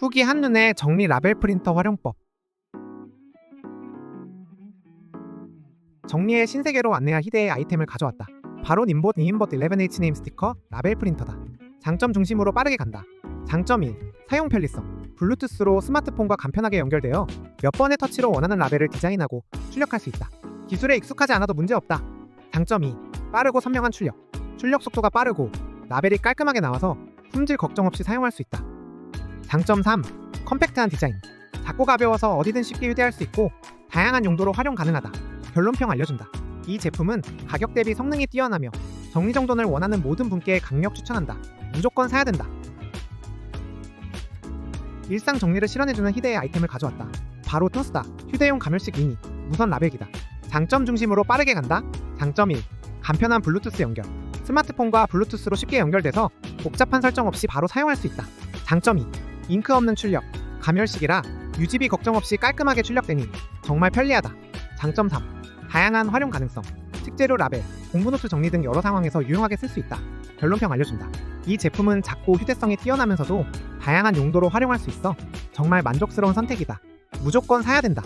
후기 한눈에 정리 라벨 프린터 활용법. 정리의 신세계로 안내할 희대의 아이템을 가져왔다. 바로 님봇 니인봇 11H 네임 스티커 라벨 프린터다. 장점 중심으로 빠르게 간다. 장점 1. 사용 편리성. 블루투스로 스마트폰과 간편하게 연결되어 몇 번의 터치로 원하는 라벨을 디자인하고 출력할 수 있다. 기술에 익숙하지 않아도 문제없다. 장점 2. 빠르고 선명한 출력. 출력 속도가 빠르고 라벨이 깔끔하게 나와서 품질 걱정 없이 사용할 수 있다. 장점 3. 컴팩트한 디자인. 작고 가벼워서 어디든 쉽게 휴대할 수 있고 다양한 용도로 활용 가능하다. 결론평 알려준다. 이 제품은 가격 대비 성능이 뛰어나며 정리정돈을 원하는 모든 분께 강력 추천한다. 무조건 사야 된다. 일상 정리를 실현해주는 희대의 아이템을 가져왔다. 바로 토스다. 휴대용 가멸식 미니. 무선 라벨기다. 장점 중심으로 빠르게 간다. 장점 1. 간편한 블루투스 연결. 스마트폰과 블루투스로 쉽게 연결돼서 복잡한 설정 없이 바로 사용할 수 있다. 장점 2. 잉크 없는 출력. 가멸식이라 유지비 걱정 없이 깔끔하게 출력되니 정말 편리하다. 장점 3. 다양한 활용 가능성. 식재료 라벨, 공부노트 정리 등 여러 상황에서 유용하게 쓸 수 있다. 결론평 알려준다. 이 제품은 작고 휴대성이 뛰어나면서도 다양한 용도로 활용할 수 있어 정말 만족스러운 선택이다. 무조건 사야 된다.